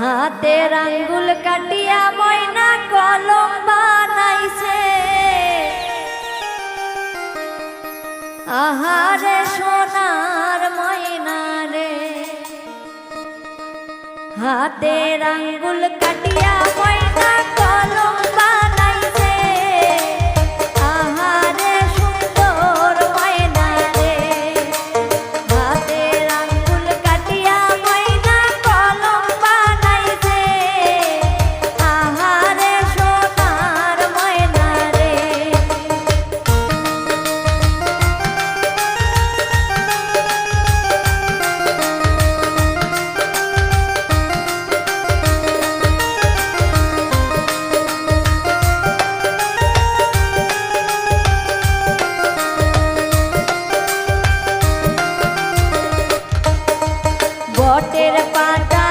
হাতের আঙ্গুল কাটিয়া ময়না কলম বানাইছে। আহারে সোনার ময়না রে। হাতের আঙ্গুল কাটিয়া ময়না কলম বটের পাতা